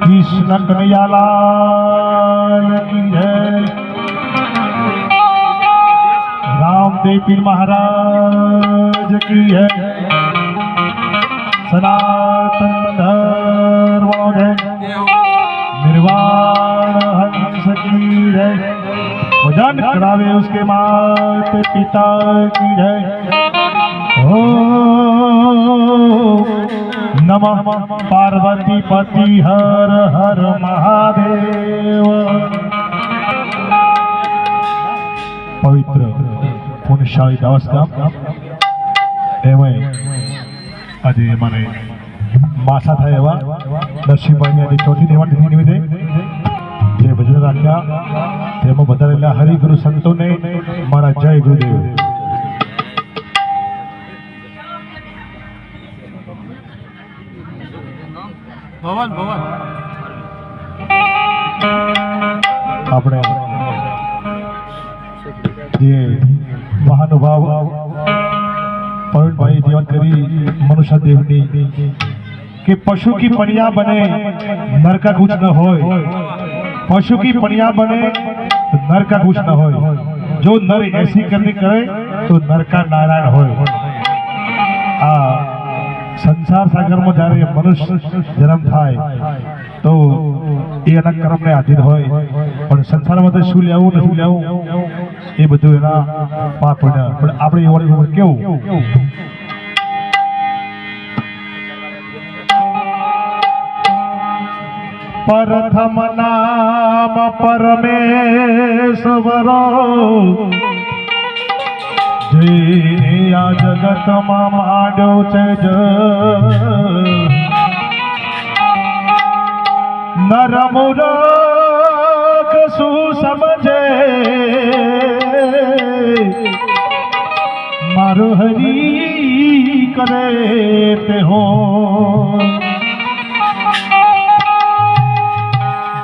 कृष्ण कन्हैया की जय रामदेव पीर महाराज की है सनातन धर्म है निर्वाण हंस की है भजन करावे उसके माता पिता की है ओ નમ પાર્વતી પતિ હર હર મહાદેવ પવિત્ર પુણ્યશાળી દાસ ગામ એમાં આજે મને માસા થાય એવા નરસિંહભાઈની આજે ચોથી દેવા નિધિ નિમિત્તે જે ભજન રાખ્યા તેમાં બધા રહેલા હરિગુરુ સંતોને મારા જય ગુરુદેવ ભવન ભવન આપણે જે મહાનુભાવ પ્રવીણભાઈ જીવન કરી મનુષ્ય દેવની કે પશુ કી પણિયા બને નર કા કુછ ન હોય. પશુ કી પણિયા બને નર કા કુછ ન હોય. જો નર એસી કરને કરે, તો નરકા નારાયણ હોય. સંસાર સાગરમાં જ્યારે મનુષ્ય જન્મ થાય, તો એ એના કર્મને આધીન હોય. પણ સંસારમાં તો શું લેવું નથી લેવું? એ બધું એના પાપ. પણ આપણે એ વળી કેવું? પ્રથમ નામ પરમેશ્વર જે આ જગતમાં માંડ્યો છે જ. નરમુરખ શું સમજે? મારો હરી કરે તે હો.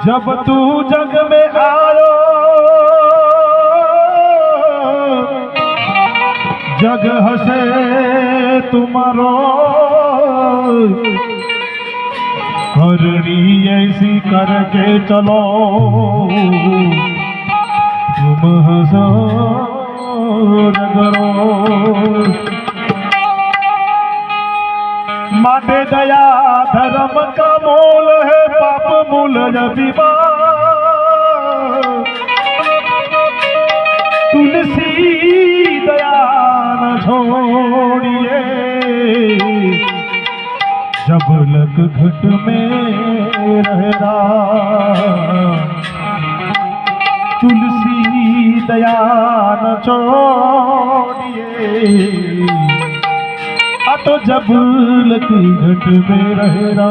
જબ તું જગ મેં આયો જગ હશે તુમારો. હરણી એસી કરકે ચલો. તુમ હસો રગરો માટે દયા ધર્મ કા મોલ હે પાપ મૂલ જબીબા તુલસી छोड़िए जब लग घुट में रहरा तुलसी दया न छोड़िए आ तो जब लग घुट में रहरा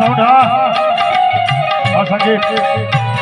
આ સંગીત.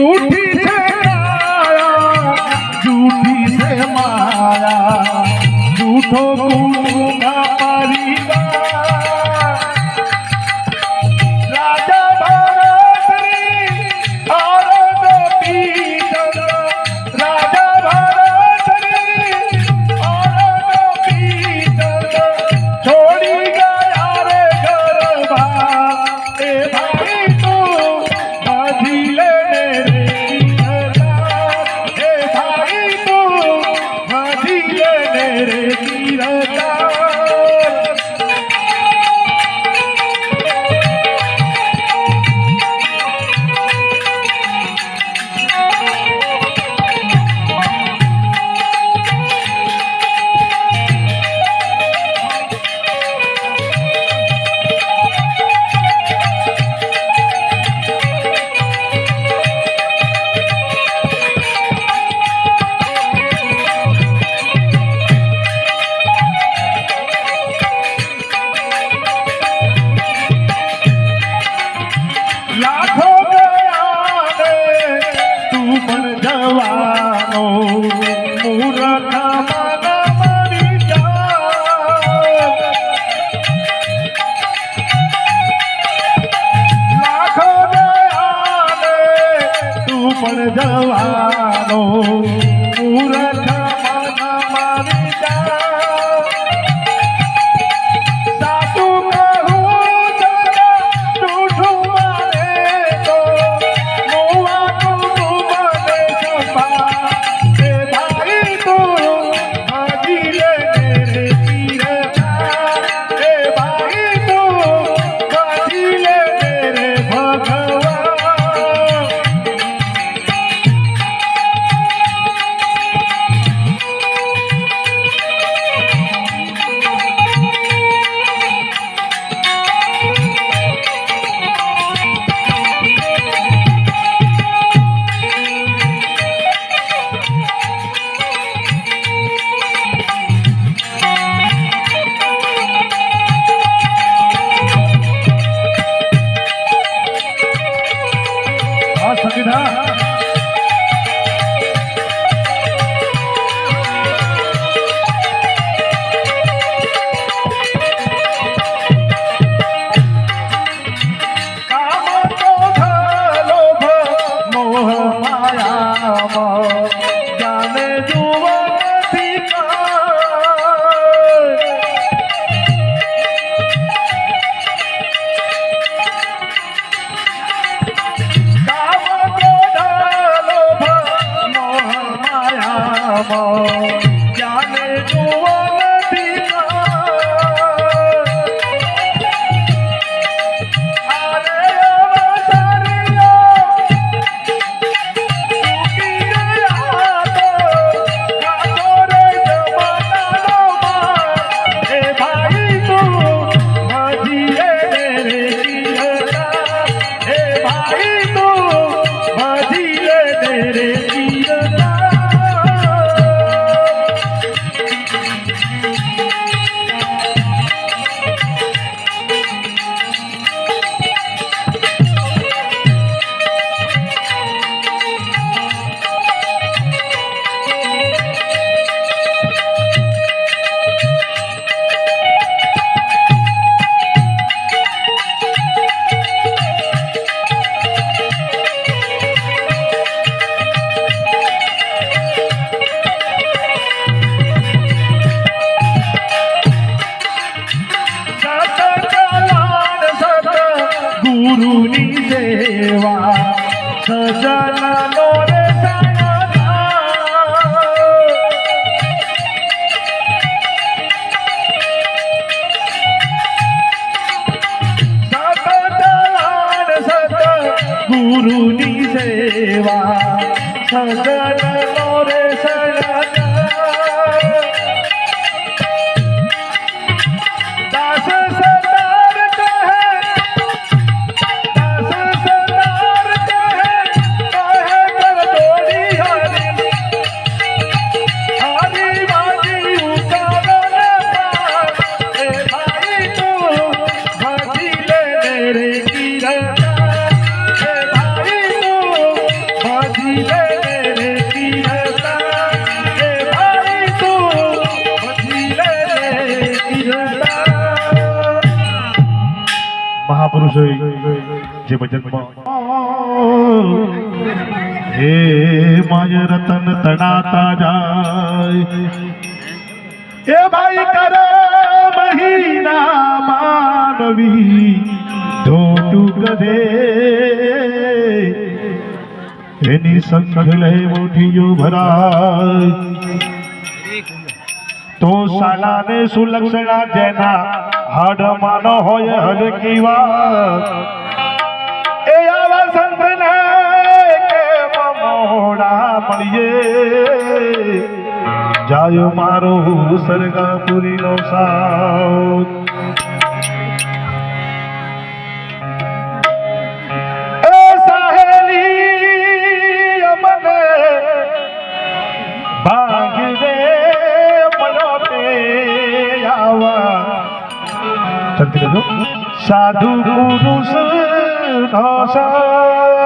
झूठी से माया झूठी से माया झूठो कुटुंब Hallelujah. હે માય રતન તણાતા જાય. એ ભાઈ કરે મહિના માનવી, ધોટુ ગધે. એની સંગ લે મોઠીઓ ભરાય. તો સાલા ને સુલક્ષણા જેના હડમાનો હોય હલકી વાત. મોડા પડીએ. જાયો મારો સરગાપુરી નો સાવ સાધુ પુરુષ નો સા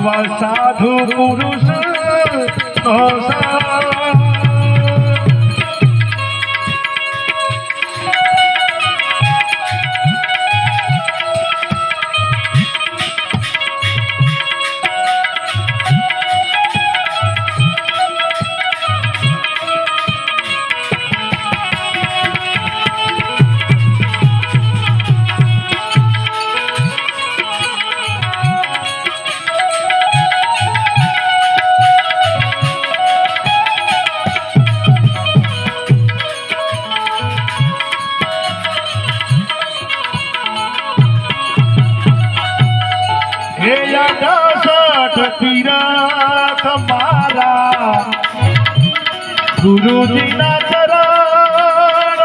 આવા સાધુ પુરુષ ગુરુજીના ચરણ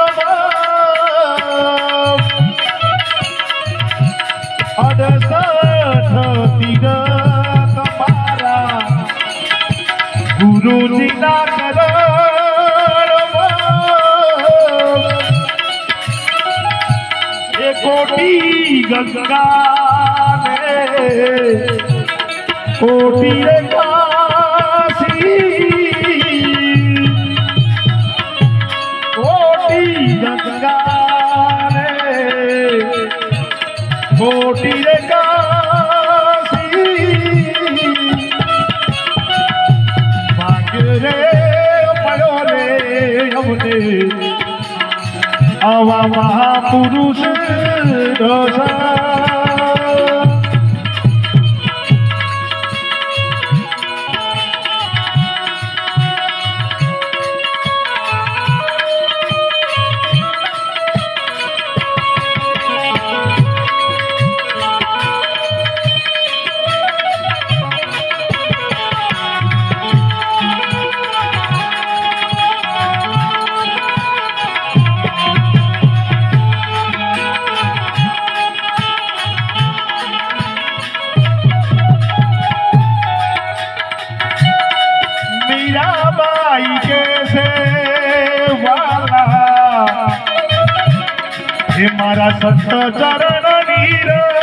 અડસઠ તિરક મારા ગુરુજીના ચરણ કોટી ગંગા કોટી ગંગા આવા મહાપુરુષ દોષા મીરાબાઈ કે છે વાલા. હે મારા સંત ચરણની રા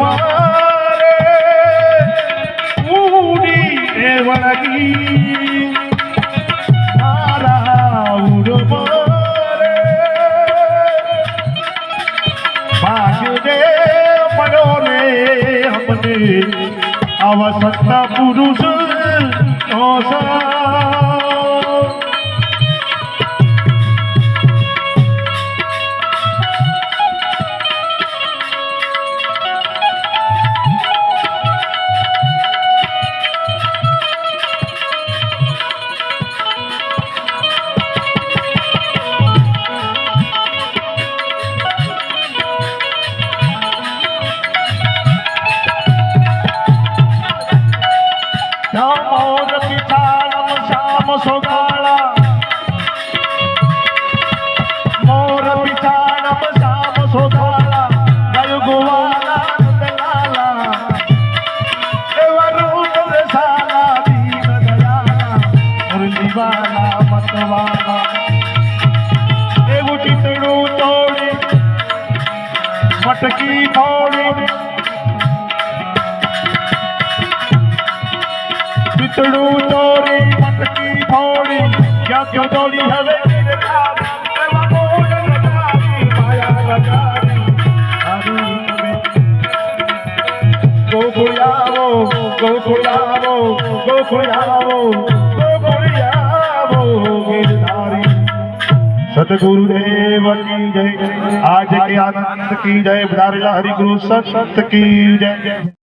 মা ਮਟਕੀ ਥੋੜੀ ਪਿਤੜੂ ਤੋਰੀ ਮਟਕੀ ਥੋੜੀ ਕਿਆ ਕਿਉਂ ਤੋੜੀ ਹਵੇ? સદગુરુદેવ કી જય. આજ કે આનંદ કી જય. બધારેલા હરિગુરુ સત સત કી જય.